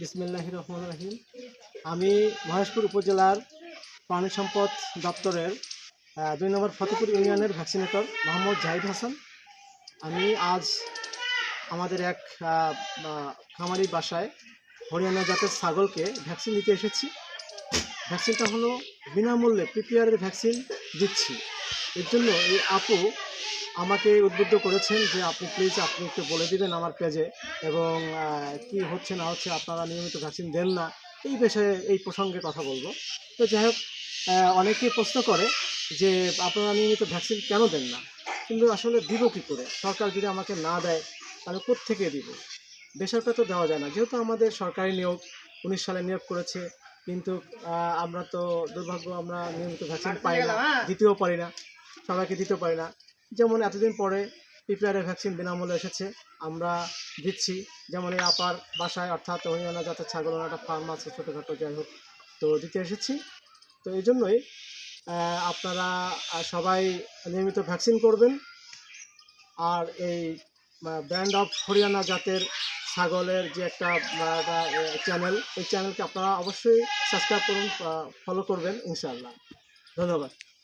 বিসমিল্লাহ রহমান রাহিম। আমি মহেশপুর উপজেলার প্রাণী সম্পদ দপ্তরের দুই নম্বর ফতেপুর ইউনিয়নের ভ্যাকসিনেটর মোহাম্মদ জাহিদ হাসান। আমি আজ আমাদের এক খামারি বাসায় হরিয়ানা জাতের ছাগলকে ভ্যাকসিন দিতে এসেছি। ভ্যাকসিনটা হলো বিনামূল্যে পিপিআরের ভ্যাকসিন দিচ্ছি। এর জন্য এই আপু আমাকে উদ্বুদ্ধ করেছেন যে আপনি প্লিজ আপনি একটু বলে দিবেন আমার পেজে এবং কি হচ্ছে না হচ্ছে আপনারা নিয়মিত ভ্যাকসিন দেন না, এই বিষয়ে, এই প্রসঙ্গে কথা বলব। তো যাই হোক অনেকে প্রশ্ন করে যে আপনারা নিয়মিত ভ্যাকসিন কেন দেন না? কিন্তু আসলে দিব কী করে? সরকার যদি আমাকে না দেয়, তাহলে কোত্থেকে দিব? বেসরকারি তো দেওয়া যায় না। যেহেতু আমাদের সরকারি নিয়োগ, উনিশ সালে নিয়োগ করেছে কিন্তু আমরা তো দুর্ভাগ্য আমরা নিয়মিত ভ্যাকসিন পাই না দিতেও পারি না সবাইকে দিতে পারি না। যেমন এতদিন পরে পিপিআরের ভ্যাকসিন বিনামূল্যে এসেছে আমরা দিচ্ছি। যেমন এই আপার বাসায় অর্থাৎ হরিয়ানা জাতের ছাগল একটা ফার্ম আছে ছোটোখাটো যাই হোক তো দিতে এসেছি। তো এই জন্যই আপনারা সবাই নিয়মিত ভ্যাকসিন করবেন। আর এই ব্র্যান্ড অফ হরিয়ানা জাতের ছাগলের যে একটা চ্যানেল এই চ্যানেলকে আপনারা অবশ্যই সাবস্ক্রাইব করুন ফলো করবেন ইনশাআল্লাহ। ধন্যবাদ।